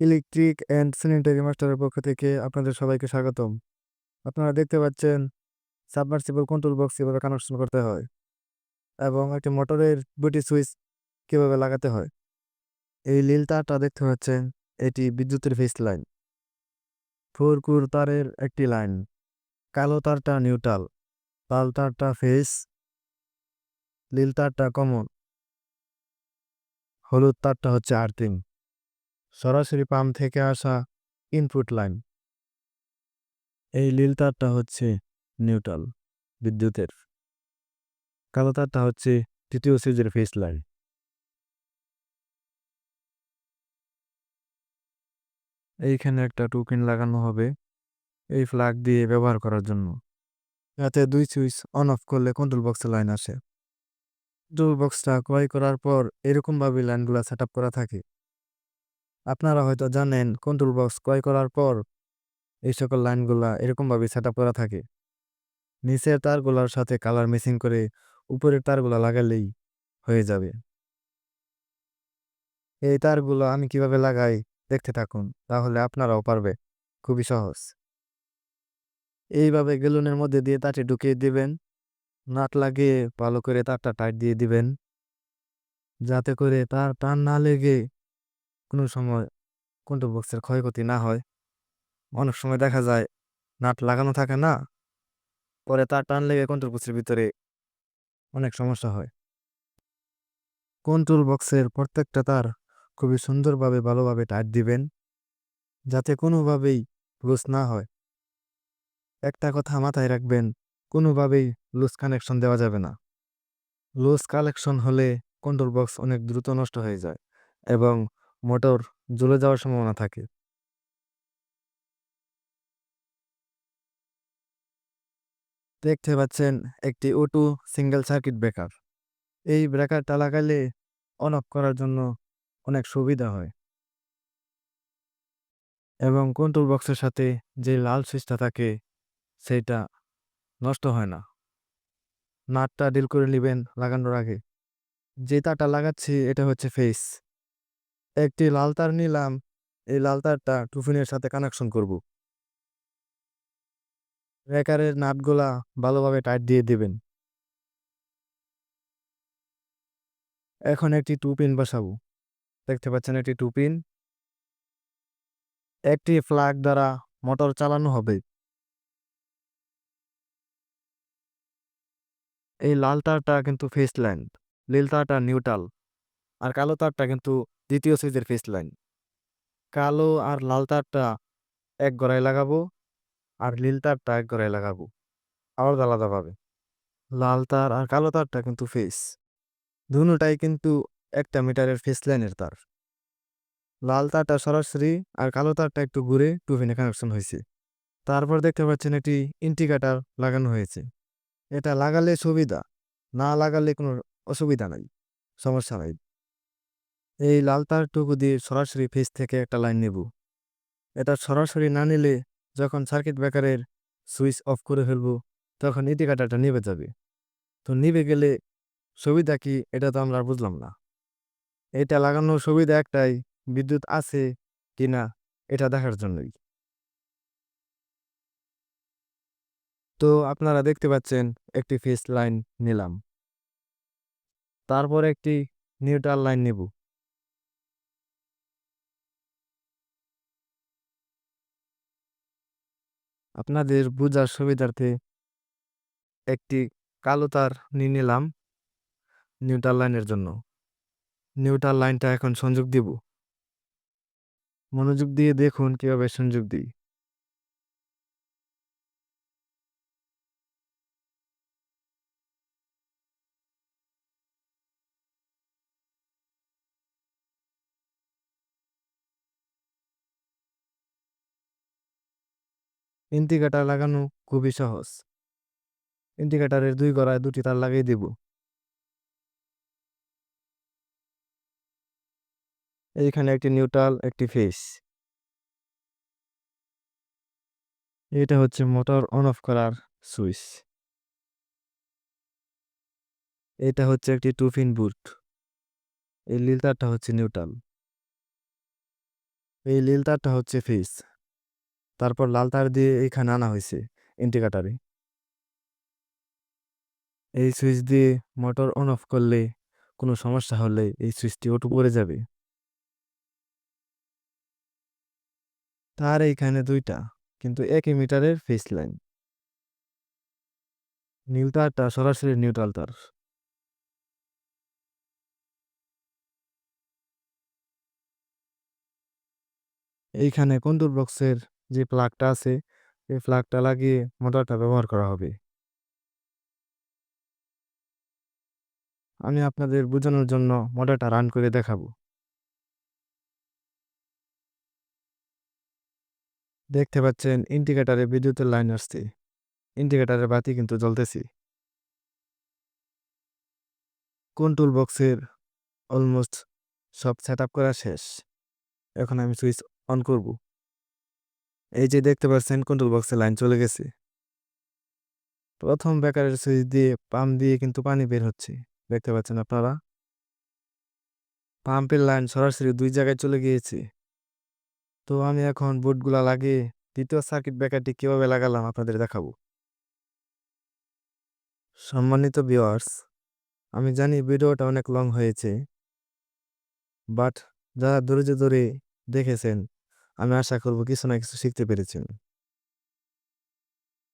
Electric and sanitary মাস্টারের পক্ষ থেকে আপনাদের সবাইকে স্বাগতম। আপনারা দেখতে পাচ্ছেন, সাবমার্সিবল কন্ট্রোল বক্স কীভাবে কানেকশন করতে হয় এবং একটি মোটরের দুটি সুইচ কীভাবে লাগাতে হয়। এই নীল তারটা দেখতে পাচ্ছেন, এটি বিদ্যুতের ফেস লাইন। ফোর কুর তারের একটি লাইন। কালো তারটা নিউট্রাল। লাল তারটা ফেস। নীল তারটা কমন। হলুদ তারটা হচ্ছে আর্থিং। সরাসরি পাম্প থেকে আসা ইনপুট লাইন এই নীল তারটা হচ্ছে নিউট্রাল বিদ্যুতের। কালো তারটা হচ্ছে তৃতীয় সুইচের ফেস লাইন এইখানে একটা টোকেন লাগানো হবে এই ফ্ল্যাগ দিয়ে ব্যবহার করার জন্য। যাতে দুই সুইচ অন অফ করলে কন্ট্রোল বক্সে লাইন আসে। কন্ট্রোল বক্সটা ক্রয় করার পর এরকমভাবে লাইনগুলো সেট করা থাকে। আপনারা হয়তো জানেন কন্ট্রোল বক্স ক্রয় করার পর এই সকল লাইনগুলা এরকমভাবে সেট আপ করা থাকে। নিচের তারগুলোর সাথে কালার মিসিং করে উপরের তারগুলো লাগালেই হয়ে যাবে। এই তারগুলো আমি কীভাবে লাগাই দেখতে থাকুন, তাহলে আপনারাও পারবে। খুবই সহজ। এইভাবে গেলুনের মধ্যে দিয়ে তারটি ঢুকিয়ে দিবেন। নাট লাগিয়ে ভালো করে তারটা টাইট দিয়ে দিবেন। যাতে করে তার টান না লেগে কোনো সময় কন্ট্রোল বক্সের ক্ষয়ক্ষতি না হয়। অনেক সময় দেখা যায় নাট লাগানো থাকে না, পরে তার টান লেগে কন্ট্রোল বক্সের ভিতরে অনেক সমস্যা হয়। কন্ট্রোল বক্সের প্রত্যেকটা তার খুবই সুন্দরভাবে, ভালোভাবে টাইট দিবেন, যাতে কোনোভাবেই লুজ না হয়। একটা কথা মাথায় রাখবেন, কোনোভাবেই লুজ কানেকশন দেওয়া যাবে না। লুজ কালেকশন হলে কন্ট্রোল বক্স অনেক দ্রুত নষ্ট হয়ে যায় এবং মোটর জ্বলে যাওয়ার সম্ভাবনা থাকে। দেখতে পাচ্ছেন একটি ওটু সিঙ্গেল সার্কিট ব্রেকার এই ব্রেকারটা লাগালে অন অফ করার জন্য অনেক সুবিধা হয়। এবং কন্ট্রোল বক্সের সাথে যে লাল সুইচটা থাকে, সেইটা নষ্ট হয় না। নাটটা ডিল করে নেবেন লাগানোর আগে। যে তারটা লাগাচ্ছি, এটা হচ্ছে ফেস একটি লাল তার নিলাম, এই লাল তারটা টুফিনের সাথে কানেকশন করব। ব্রেকারের নাটগুলা ভালোভাবে টাইট দিয়ে দিবেন। এখন একটি টু পিন বসাবো। দেখতে পাচ্ছেন একটি টু পিন একটি ফ্ল্যাগ দ্বারা মোটর চালানো হবে। এই লাল তারটা কিন্তু ফেস লাইন নীল তারটা নিউট্রাল আর কালো তারটা কিন্তু দ্বিতীয় সুইচের ফেস লাইন কালো আর লাল তারটা এক গড়ায় লাগাবো আর নীল তারটা এক গড়ায় লাগাবো। আলাদা আলাদাভাবে লাল তার আর কালো তারটা কিন্তু ফেস দুটাই কিন্তু একটা মিটারের ফেস লাইনের তার। লাল তারটা সরাসরি আর কালো তারটা একটু ঘুরে টুফিনে কানেকশন হয়েছে। তারপর দেখতে পাচ্ছেন একটি ইন্টিগ্রেটার লাগানো হয়েছে। এটা লাগালে সুবিধা, না লাগালে কোনো অসুবিধা নাই। সমস্যা নাই। এই লাল তারটুকু দিয়ে সরাসরি ফেস থেকে একটা লাইন নেব। এটা সরাসরি না নিলে যখন সার্কিট ব্রেকারের সুইচ অফ করে ফেলব, তখন ইন্ডিকেটারটা নিভে যাবে। তো নিভে গেলে সুবিধা কি এটা তো আমরা বুঝলাম না। এটা লাগানোর সুবিধা একটাই, বিদ্যুৎ আছে কি না এটা দেখার জন্যই। তো আপনারা দেখতে পাচ্ছেন একটি ফেস লাইন নিলাম। তারপর একটি নিউট্রাল লাইন নেব। আপনাদের বোঝার সুবিধার্থে একটি কালো তার নিয়ে নিলাম নিউটার লাইনের জন্য। নিউটার লাইনটা এখন সংযোগ দিব। মনোযোগ দিয়ে দেখুন কীভাবে সংযোগ দিই। ইন্ডিকেটার লাগানো খুবই সহজ। ইন্ডিকেটারের দুই গড়ায় দুটি তার লাগিয়ে দিব। এইখানে একটি নিউট্রাল, একটি ফেস এটা হচ্ছে মোটর অন, অফ করার সুইচ। এটা হচ্ছে একটি টুফিন বুট। এই নীল তারটা হচ্ছে নিউট্রাল। এই নীল তারটা হচ্ছে ফেজ। তারপর লাল তার দিয়ে এইখানে আনা হয়েছে ইন্ডিকেটারে এই সুইচ দিয়ে মোটর অন অফ করলে কোনো সমস্যা হলে এই সুইচটি ওটু পড়ে যাবে। তার এইখানে দুইটা, কিন্তু একই মিটারের ফেস লাইন। নীল তারটা সরাসরি নিউট্রাল তার। এইখানে কন্ট্রোল বক্সের যে প্লাগটা আছে, এই প্লাগটা লাগিয়ে মোটরটা ব্যবহার করা হবে। আমি আপনাদের বোঝানোর জন্য মোটরটা রান করে দেখাবো। দেখতে পাচ্ছেন ইন্ডিকেটারে বিদ্যুতের লাইন আসছে। ইন্ডিকেটারের বাতি কিন্তু জ্বলতেছে। কন্ট্রোল বক্সের অলমোস্ট সব সেট করা শেষ। এখন আমি সুইচ অন করব। এই যে দেখতে পাচ্ছেন কন্ট্রোল বক্সে লাইন চলে গেছে। প্রথম বেকারের সুইচ দিয়ে পাম্প দিয়ে কিন্তু পানি বের হচ্ছে। দেখতে পাচ্ছেন আপনারা? পাম্পের লাইন সরাসরি দুই জায়গায় চলে গিয়েছে। তো আমি এখন বোর্ডগুলা লাগিয়ে দ্বিতীয় সার্কিট ব্রেকারটি কীভাবে লাগালাম আপনাদের দেখাবো। সম্মানিত ভিওয়ার্স আমি জানি ভিডিওটা অনেক লং হয়েছে। বাট যারা ধৈর্য ধরে দেখেছেন আমি আশা করব কিছু না কিছু শিখতে পেরেছেন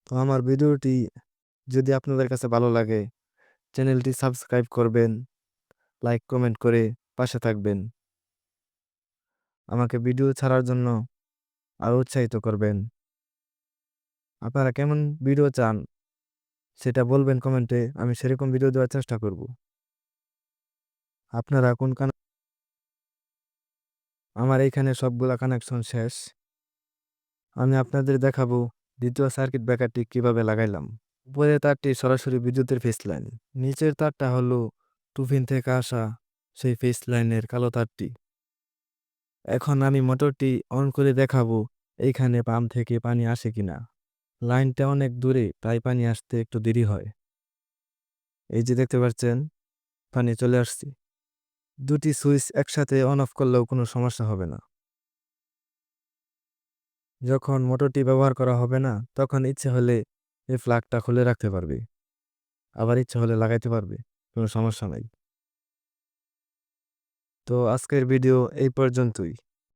তো আমার ভিডিওটি যদি আপনাদের কাছে ভালো লাগে, চ্যানেলটি সাবস্ক্রাইব করবেন, লাইক, কমেন্ট করে পাশে থাকবেন। আমাকে ভিডিও ছাড়ার জন্য আরও উৎসাহিত করবেন। আপনারা কেমন ভিডিও চান সেটা বলবেন কমেন্টে, আমি সেরকম ভিডিও দেওয়ার চেষ্টা করব। আপনারা কোন কান আমার এইখানে সবগুলা কানেকশন শেষ। আমি আপনাদের দেখাবো দ্বিতীয় সার্কিট ব্রেকারটি কীভাবে লাগাইলাম। উপরের তারটি সরাসরি বিদ্যুতের ফেস লাইন নিচের তারটা হলো টুফিন থেকে আসা সেই ফেস লাইনের কালো তারটি। এখন আমি মোটরটি অন করে দেখাবো এইখানে পাম্প থেকে পানি আসে কিনা। লাইনটা অনেক দূরে, তাই পানি আসতে একটু দেরি হয়। এই যে দেখতে পাচ্ছেন, পানি চলে আসছে। দুটি সুইচ একসাথে অন অফ করলেও কোনো সমস্যা হবে না। যখন মোটরটি ব্যবহার করা হবে না, তখন ইচ্ছে হলে এই ফ্ল্যাগটা খুলে রাখতে পারবে। আবার ইচ্ছে হলে লাগাইতে পারবে, কোনো সমস্যা নাই। তো আজকের ভিডিও এই পর্যন্তই।